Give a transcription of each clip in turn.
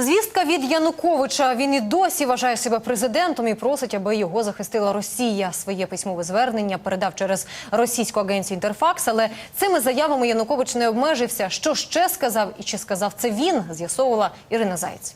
Звістка від Януковича. Він і досі вважає себе президентом і просить, аби його захистила Росія. Своє письмове звернення передав через російську агенцію Інтерфакс. Але цими заявами Янукович не обмежився. Що ще сказав і чи сказав це він? З'ясовувала Ірина Заєць.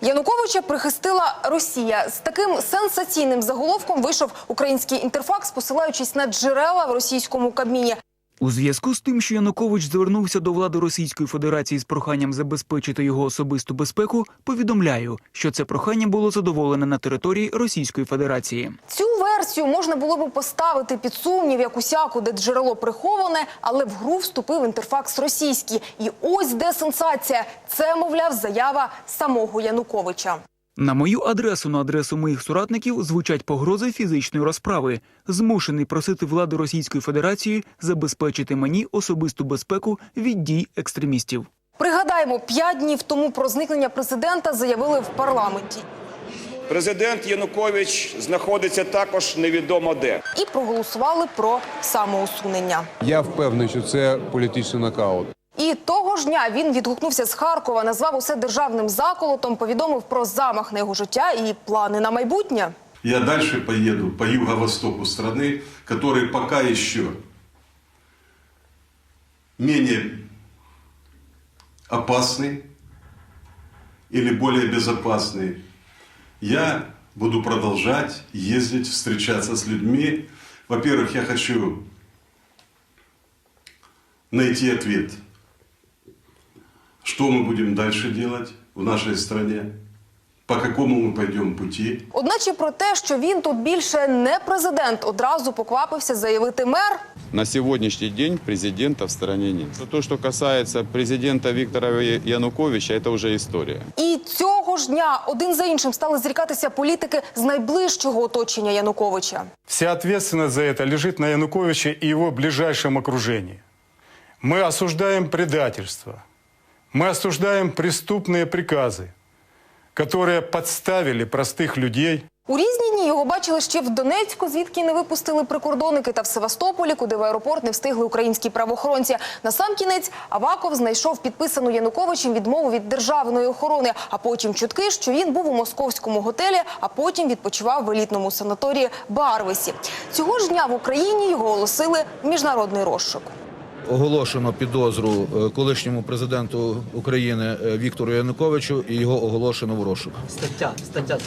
Януковича прихистила Росія. З таким сенсаційним заголовком вийшов український інтерфакс, посилаючись на джерела в російському кабміні. У зв'язку з тим, що Янукович звернувся до влади Російської Федерації з проханням забезпечити його особисту безпеку, повідомляю, що це прохання було задоволене на території Російської Федерації. Цю версію можна було б поставити під сумнів як усяку, де джерело приховане, але в гру вступив інтерфакс російський. І ось де сенсація. Це, мовляв, заява самого Януковича. На мою адресу на адресу моїх соратників звучать погрози фізичної розправи. Змушений просити влади Російської Федерації забезпечити мені особисту безпеку від дій екстремістів. Пригадаємо, п'ять днів тому про зникнення президента заявили в парламенті Президент Янукович знаходиться також невідомо де. і проголосували про самоусунення. Я впевнений, що це політичний нокаут. І того ж дня він відгукнувся з Харкова, назвав усе державним заколотом, повідомив про замах на його життя і плани на майбутнє. Я дальше поеду по юго-востоку страны, который пока еще менее опасный или более безопасный. Я буду продолжать ездить, встречаться с людьми. Во-первых, я хочу найти ответ, что мы будем дальше делать в нашей стране, по какому мы пойдем пути. Одначе про те, що він тут більше не президент, одразу поквапився заявити мер. На сегодняшний день президента в стране нет. То, что касается президента Виктора Януковича, это уже история. І цього ж дня один за іншим стали зрікатися політики з найближчого оточення Януковича. Вся ответственность за это лежит на Януковиче и его ближайшем окружении. Мы осуждаем предательство. Мы осуждаем преступные приказы, которые подставили простых людей У різні дні його бачили ще в Донецьку, звідки не випустили прикордонники, та в Севастополі, куди в аеропорт не встигли українські правоохоронці. На сам кінець Аваков знайшов підписану Януковичем відмову від державної охорони, а потім чутки, що він був у московському готелі, а потім відпочивав в елітному санаторії Барвисі. Цього ж дня в Україні його оголосили в міжнародний розшук. Оголошено підозру е, колишньому президенту України е, Віктору Януковичу і його оголошено в розшук. Стаття, стаття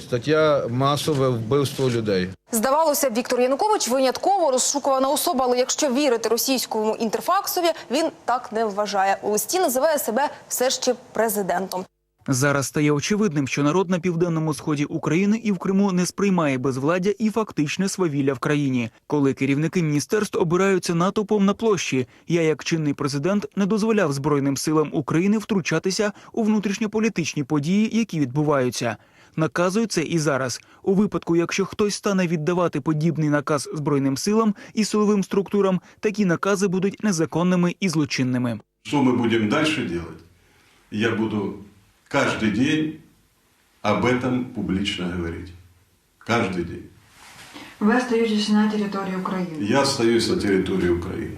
Стаття масове вбивство людей. Здавалося, Віктор Янукович винятково розшукувана особа, але якщо вірити російському інтерфаксові, він так не вважає. У листі називає себе все ще президентом. Зараз стає очевидним, що народ на південному сході України і в Криму не сприймає безвладдя і фактичне свавілля в країні. Коли керівники міністерств обираються натовпом на площі, я, як чинний президент, не дозволяв Збройним силам України втручатися у внутрішньополітичні події, які відбуваються. Наказую це і зараз. У випадку, якщо хтось стане віддавати подібний наказ збройним силам і силовим структурам, такі накази будуть незаконними і злочинними. Что мы будем дальше делать? Я буду каждый день об этом публично говорить. Каждый день. Ви остаєтесь на території України. Я остаюсь на территории Украины.